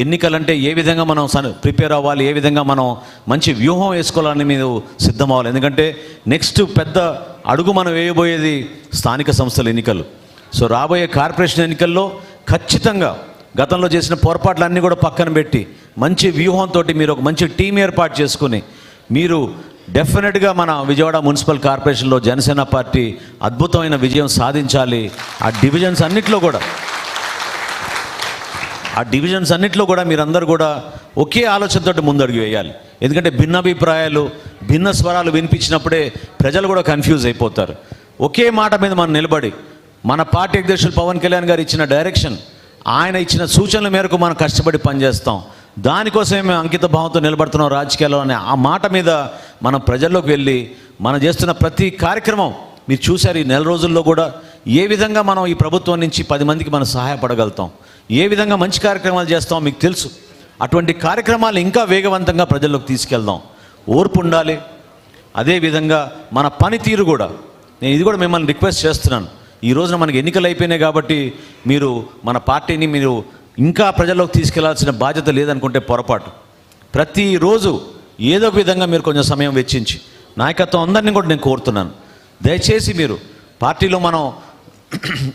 ఎన్నికలంటే ఏ విధంగా మనం sun- prepare అవ్వాలి ఏ విధంగా మనం మంచి వ్యూహం వేసుకోవాలని మీరు సిద్ధం అవ్వాలి ఎందుకంటే నెక్స్ట్ పెద్ద అడుగు మనం వేయబోయేది స్థానిక సంస్థల ఎన్నికలు. సో రాబోయే కార్పొరేషన్ ఎన్నికల్లో ఖచ్చితంగా గతంలో చేసిన పొరపాట్లన్నీ కూడా పక్కన పెట్టి మంచి వ్యూహంతో మీరు ఒక మంచి టీం ఏర్పాటు చేసుకుని మీరు డెఫినెట్గా మన విజయవాడ మున్సిపల్ కార్పొరేషన్లో జనసేన పార్టీ అద్భుతమైన విజయం సాధించాలి. ఆ డివిజన్స్ అన్నిట్లో కూడా ఆ డివిజన్స్ అన్నింటిలో కూడా మీరందరూ కూడా ఒకే ఆలోచనతో ముందడుగు వేయాలి. ఎందుకంటే భిన్నాభిప్రాయాలు భిన్న స్వరాలు వినిపించినప్పుడే ప్రజలు కూడా కన్ఫ్యూజ్ అయిపోతారు. ఒకే మాట మీద మనం నిలబడి మన పార్టీ అధ్యక్షులు పవన్ కళ్యాణ్ గారు ఇచ్చిన డైరెక్షన్ ఆయన ఇచ్చిన సూచనల మేరకు మనం కష్టపడి పనిచేస్తాం. దానికోసమే మేము అంకిత భావంతో నిలబడుతున్నాం రాజకీయాల్లో అనే ఆ మాట మీద మనం ప్రజల్లోకి వెళ్ళి మనం చేస్తున్న ప్రతి కార్యక్రమం మీరు చూశారు ఈ నెల రోజుల్లో కూడా ఏ విధంగా మనం ఈ ప్రభుత్వం నుంచి పది మందికి మనం సహాయపడగలుగుతాం. ఏ విధంగా మంచి కార్యక్రమాలు చేస్తామో మీకు తెలుసు. అటువంటి కార్యక్రమాలు ఇంకా వేగవంతంగా ప్రజల్లోకి తీసుకెళ్దాం. ఓర్పు ఉండాలి. అదేవిధంగా మన పనితీరు కూడా. నేను ఇది కూడా మిమ్మల్ని రిక్వెస్ట్ చేస్తున్నాను. ఈ రోజున మనకి ఎన్నికలు అయిపోయినాయి కాబట్టి మీరు మన పార్టీని మీరు ఇంకా ప్రజల్లోకి తీసుకెళ్ళాల్సిన బాధ్యత లేదనుకుంటే పొరపాటు. ప్రతిరోజు ఏదో ఒక విధంగా మీరు కొంచెం సమయం వెచ్చించి నాయకత్వం అందరినీ కూడా నేను కోరుతున్నాను. దయచేసి మీరు పార్టీలో మనం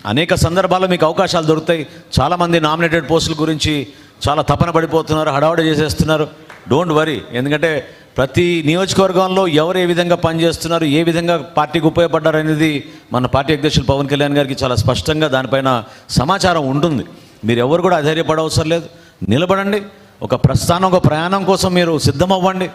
అనేక సందర్భాల్లో మీకు అవకాశాలు దొరుకుతాయి. చాలామంది నామినేటెడ్ పోస్టుల గురించి చాలా తపన పడిపోతున్నారు హడావుడి చేసేస్తున్నారు. డోంట్ వరీ ఎందుకంటే ప్రతి నియోజకవర్గంలో ఎవరు ఏ విధంగా పనిచేస్తున్నారు ఏ విధంగా పార్టీకి ఉపయోగపడ్డారు అనేది మన పార్టీ అధ్యక్షులు పవన్ కళ్యాణ్ గారికి చాలా స్పష్టంగా దానిపైన సమాచారం ఉంటుంది. మీరు ఎవరు కూడా అధైర్యపడవసరం లేదు. నిలబడండి. ఒక ప్రస్థానం ఒక ప్రయాణం కోసం మీరు సిద్ధమవ్వండి.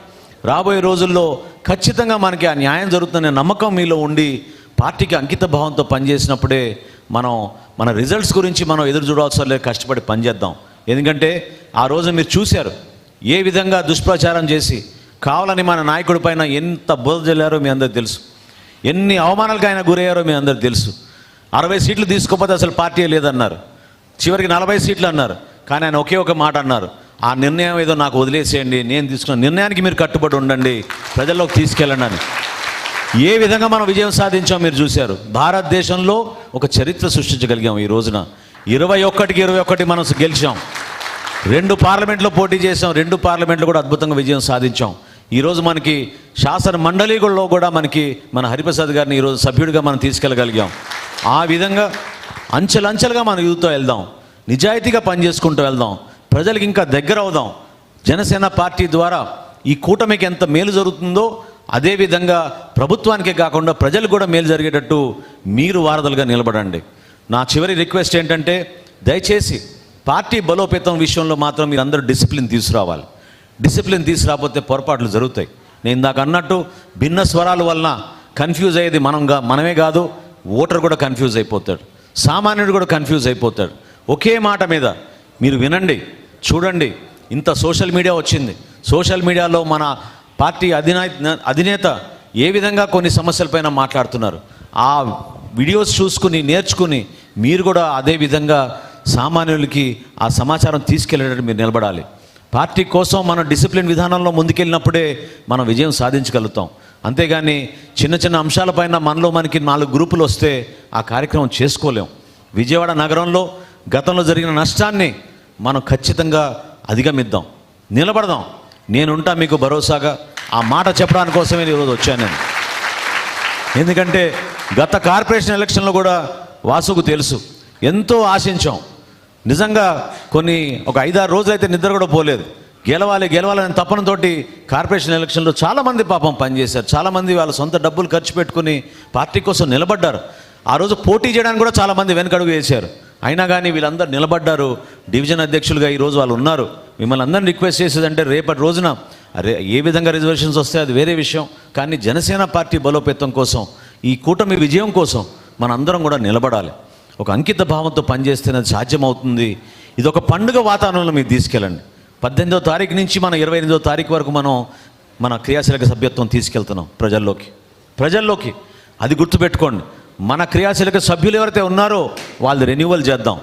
రాబోయే రోజుల్లో ఖచ్చితంగా మనకి ఆ న్యాయం జరుగుతుందనే నమ్మకం మీలో ఉండి పార్టీకి అంకిత భావంతో పనిచేసినప్పుడే మనం మన రిజల్ట్స్ గురించి మనం ఎదురు చూడాల్సిన లేదు కష్టపడి పనిచేద్దాం. ఎందుకంటే ఆ రోజు మీరు చూశారు ఏ విధంగా దుష్ప్రచారం చేసి కావాలని మన నాయకుడి పైన ఎంత బోధ జల్లారో మీ అందరికి తెలుసు. ఎన్ని అవమానాలకు ఆయన గురయ్యారో మీ అందరికి తెలుసు. అరవై సీట్లు తీసుకోకపోతే అసలు పార్టీ లేదన్నారు. చివరికి నలభై సీట్లు అన్నారు. కానీ ఆయన ఒకే ఒక మాట అన్నారు. ఆ నిర్ణయం ఏదో నాకు వదిలేసేయండి నేను తీసుకున్న నిర్ణయానికి మీరు కట్టుబడి ఉండండి ప్రజల్లోకి తీసుకెళ్ళండి అని. ఏ విధంగా మనం విజయం సాధించాం మీరు చూశారు? భారతదేశంలో ఒక చరిత్ర సృష్టించగలిగాం ఈ రోజున. ఇరవై ఒక్కటికి ఇరవై ఒకటి మనం గెలిచాం. రెండు పార్లమెంట్లో పోటీ చేసాం రెండు పార్లమెంట్లో కూడా అద్భుతంగా విజయం సాధించాం. ఈరోజు మనకి శాసన మండలిలో కూడా మనకి మన హరిప్రసాద్ గారిని ఈరోజు సభ్యుడిగా మనం తీసుకెళ్ళగలిగాం. ఆ విధంగా అంచెలంచెలుగా మనం యూత్తో వెళ్దాం. నిజాయితీగా పనిచేసుకుంటూ వెళ్దాం. ప్రజలకు ఇంకా దగ్గర అవుదాం జనసేన పార్టీ ద్వారా ఈ కూటమికి ఎంత మేలు జరుగుతుందో అదేవిధంగా ప్రభుత్వానికే కాకుండా ప్రజలు కూడా మేలు జరిగేటట్టు మీరు వారధులుగా నిలబడండి. నా చివరి రిక్వెస్ట్ ఏంటంటే దయచేసి పార్టీ బలోపేతం విషయంలో మాత్రం మీరు అందరూ డిసిప్లిన్ తీసుకురావాలి. డిసిప్లిన్ తీసుకురాకపోతే పొరపాట్లు జరుగుతాయి. నేను ఇందాక అన్నట్టు భిన్న స్వరాల వలన కన్ఫ్యూజ్ అయ్యేది మనంగా మనమే కాదు ఓటర్ కూడా కన్ఫ్యూజ్ అయిపోతాడు. సామాన్యుడు కూడా కన్ఫ్యూజ్ అయిపోతాడు. ఒకే మాట మీద మీరు వినండి చూడండి. ఇంత సోషల్ మీడియా వచ్చింది. సోషల్ మీడియాలో మన పార్టీ అధినా అధినేత ఏ విధంగా కొన్ని సమస్యలపైన మాట్లాడుతున్నారు? ఆ వీడియోస్ చూసుకుని నేర్చుకుని మీరు కూడా అదే విధంగా సామాన్యులకి ఆ సమాచారం తీసుకెళ్ళేటట్టు మీరు నిలబడాలి. పార్టీ కోసం మనం డిసిప్లిన్ విధానంలో ముందుకెళ్ళినప్పుడే మనం విజయం సాధించగలుగుతాం. అంతేగాని చిన్న చిన్న అంశాలపైన మనలో మనకి నాలుగు గ్రూపులు వస్తే ఆ కార్యక్రమం చేసుకోలేం. విజయవాడ నగరంలో గతంలో జరిగిన నష్టాన్ని మనం ఖచ్చితంగా అధిగమిద్దాం. నిలబడదాం. నేనుంటా మీకు భరోసాగా ఆ మాట చెప్పడానికి కోసమే ఈరోజు వచ్చాను నేను. ఎందుకంటే గత కార్పొరేషన్ ఎలక్షన్లో కూడా వాసుకు తెలుసు. ఎంతో ఆశించాం. నిజంగా కొన్ని ఒక ఐదారు రోజులైతే నిద్ర కూడా పోలేదు. గెలవాలి గెలవాలని తపనతోటి కార్పొరేషన్ ఎలక్షన్లో చాలామంది పాపం పనిచేశారు. చాలామంది వాళ్ళ సొంత డబ్బులు ఖర్చు పెట్టుకుని పార్టీ కోసం నిలబడ్డారు. ఆ రోజు పోటీ చేయడానికి కూడా చాలామంది వెనకడుగు వేశారు. అయినా కానీ వీళ్ళందరూ నిలబడ్డారు. డివిజన్ అధ్యక్షులుగా ఈరోజు వాళ్ళు ఉన్నారు. మిమ్మల్ని అందరిని రిక్వెస్ట్ చేసేదంటే రేపటి రోజున అరే ఏ విధంగా రిజర్వేషన్స్ వస్తే అది వేరే విషయం. కానీ జనసేన పార్టీ బలోపేతం కోసం ఈ కూటమి విజయం కోసం మనందరం కూడా నిలబడాలి. ఒక అంకిత భావంతో పనిచేస్తేనే సాధ్యమవుతుంది. ఇది ఒక పండుగ వాతావరణంలో మీరు తీసుకెళ్ళండి. పద్దెనిమిదో తారీఖు నుంచి మన ఇరవై ఎనిమిదో తారీఖు వరకు మనం మన క్రియాశీలక సభ్యత్వం తీసుకెళ్తున్నాం ప్రజల్లోకి. ప్రజల్లోకి. అది గుర్తుపెట్టుకోండి. మన క్రియాశీలక సభ్యులు ఎవరైతే ఉన్నారో వాళ్ళు రెన్యువల్ చేద్దాం.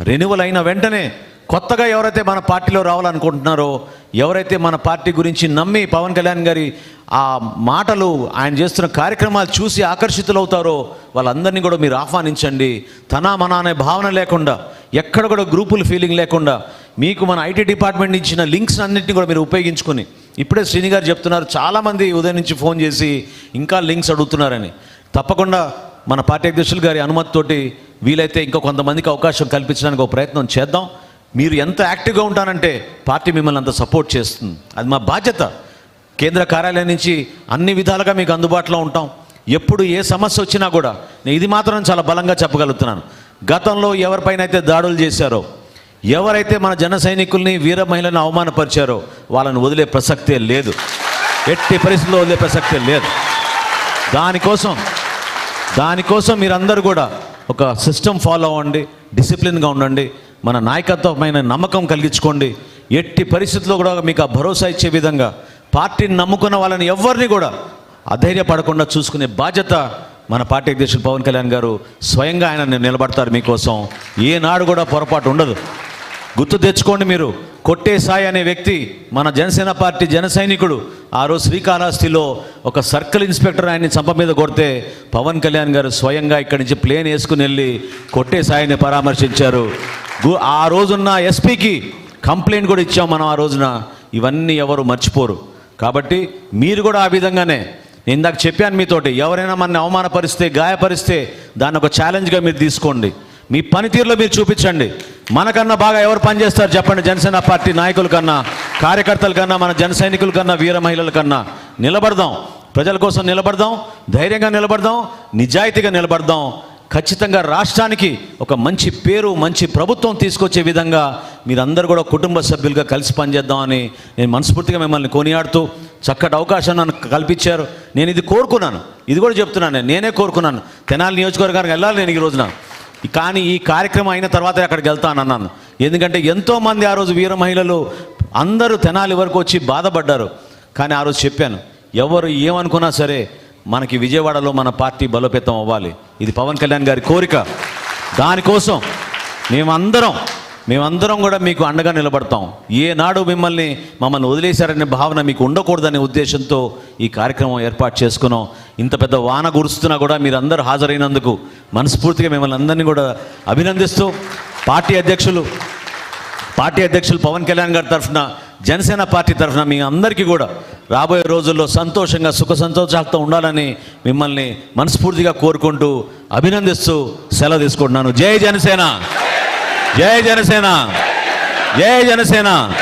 రెన్యువల్ అయిన వెంటనే కొత్తగా ఎవరైతే మన పార్టీలో రావాలనుకుంటున్నారో ఎవరైతే మన పార్టీ గురించి నమ్మి పవన్ కళ్యాణ్ గారి ఆ మాటలు ఆయన చేస్తున్న కార్యక్రమాలు చూసి ఆకర్షితులవుతారో వాళ్ళందరినీ కూడా మీరు ఆహ్వానించండి. తన మన అనే భావన లేకుండా ఎక్కడ కూడా గ్రూపుల ఫీలింగ్ లేకుండా మీకు మన ఐటీ డిపార్ట్మెంట్ ఇచ్చిన లింక్స్ అన్నింటినీ కూడా మీరు ఉపయోగించుకొని ఇప్పుడే శ్రీని గారు చెప్తున్నారు చాలామంది ఉదయం నుంచి ఫోన్ చేసి ఇంకా లింక్స్ అడుగుతున్నారని. తప్పకుండా మన పార్టీ అధ్యక్షులు గారి అనుమతితోటి వీలైతే ఇంకా కొంతమందికి అవకాశం కల్పించడానికి ఒక ప్రయత్నం చేద్దాం. మీరు ఎంత యాక్టివ్గా ఉంటానంటే పార్టీ మిమ్మల్ని అంత సపోర్ట్ చేస్తుంది. అది మా బాధ్యత. కేంద్ర కార్యాలయం నుంచి అన్ని విధాలుగా మీకు అందుబాటులో ఉంటాం. ఎప్పుడు ఏ సమస్య వచ్చినా కూడా నేను ఇది మాత్రం చాలా బలంగా చెప్పగలుగుతున్నాను. గతంలో ఎవరిపైన అయితే దాడులు చేశారో ఎవరైతే మన జన సైనికుల్ని వీర మహిళలను అవమానపరిచారో వాళ్ళని వదిలే ప్రసక్తే లేదు. ఎట్టి పరిస్థితుల్లో వదిలే ప్రసక్తే లేదు. దానికోసం దానికోసం మీరందరూ కూడా ఒక సిస్టమ్ ఫాలో అవ్వండి డిసిప్లిన్గా ఉండండి. మన నాయకత్వమైన నమ్మకం కలిగించుకోండి. ఎట్టి పరిస్థితుల్లో కూడా మీకు ఆ భరోసా ఇచ్చే విధంగా పార్టీని నమ్ముకున్న వాళ్ళని ఎవరిని కూడా అధైర్యపడకుండా చూసుకునే బాధ్యత మన పార్టీ అధ్యక్షులు పవన్ కళ్యాణ్ గారు స్వయంగా ఆయన నిలబడతారు మీకోసం. ఏనాడు కూడా పొరపాటు ఉండదు. గుర్తు తెచ్చుకోండి మీరు కొట్టే సాయి అనే వ్యక్తి మన జనసేన పార్టీ జన సైనికుడు. ఆ రోజు శ్రీకాళహస్తిలో ఒక సర్కిల్ ఇన్స్పెక్టర్ ఆయన్ని చంప మీద కొడితే పవన్ కళ్యాణ్ గారు స్వయంగా ఇక్కడి నుంచి ప్లేన్ వేసుకుని వెళ్ళి కొట్టే సాయిని పరామర్శించారు. ఆ రోజున్న ఎస్పీకి కంప్లైంట్ కూడా ఇచ్చాం మనం ఆ రోజున. ఇవన్నీ ఎవరు మర్చిపోరు. కాబట్టి మీరు కూడా ఆ విధంగానే. నేను ఇందాక చెప్పాను మీతోటి ఎవరైనా మన అవమానపరిస్తే గాయపరిస్తే దాన్ని ఒక ఛాలెంజ్గా మీరు తీసుకోండి. మీ పనితీరులో మీరు చూపించండి. మనకన్నా బాగా ఎవరు పనిచేస్తారు చెప్పండి జనసేన పార్టీ నాయకుల కన్నా కార్యకర్తల కన్నా మన జన సైనికుల కన్నా వీర మహిళల కన్నా. నిలబడదాం. ప్రజల కోసం నిలబడదాం. ధైర్యంగా నిలబడదాం. నిజాయితీగా నిలబడదాం. ఖచ్చితంగా రాష్ట్రానికి ఒక మంచి పేరు మంచి ప్రభుత్వం తీసుకొచ్చే విధంగా మీరందరూ కూడా కుటుంబ సభ్యులుగా కలిసి పనిచేద్దామని నేను మనస్ఫూర్తిగా మిమ్మల్ని కొనియాడుతూ చక్కటి అవకాశం నన్ను కల్పించారు. నేను ఇది కోరుకున్నాను. ఇది కూడా చెప్తున్నాను నేనే. కోరుకున్నాను. తెనాలి నియోజకవర్గానికి వెళ్ళాలి నేను ఈ రోజున. కానీ ఈ కార్యక్రమం అయిన తర్వాత అక్కడికి వెళ్తాను అన్నాను. ఎందుకంటే ఎంతోమంది ఆ రోజు వీర మహిళలు అందరూ తెనాలి వరకు వచ్చి బాధపడ్డారు. కానీ ఆ రోజు చెప్పాను ఎవరు ఏమనుకున్నా సరే మనకి విజయవాడలో మన పార్టీ బలోపేతం అవ్వాలి. ఇది పవన్ కళ్యాణ్ గారి కోరిక. దానికోసం మేమందరం మేమందరం కూడా మీకు అండగా నిలబడతాం. ఏనాడు మిమ్మల్ని మమ్మల్ని వదిలేశారనే భావన మీకు ఉండకూడదనే ఉద్దేశంతో ఈ కార్యక్రమం ఏర్పాటు చేసుకున్నాం. ఇంత పెద్ద వాన గురుస్తున్నా కూడా మీరందరూ హాజరైనందుకు మనస్ఫూర్తిగా మిమ్మల్ని అందరినీ కూడా అభినందిస్తూ పార్టీ అధ్యక్షులు పార్టీ అధ్యక్షులు పవన్ కళ్యాణ్ గారి తరఫున జనసేన పార్టీ తరఫున మీ అందరికీ కూడా రాబోయే రోజుల్లో సంతోషంగా సుఖ సంతోషాలతో ఉండాలని మిమ్మల్ని మనస్ఫూర్తిగా కోరుకుంటూ అభినందిస్తూ సెలవు తీసుకుంటున్నాను. జై జనసేన! జై జనసేన! జై జనసేన!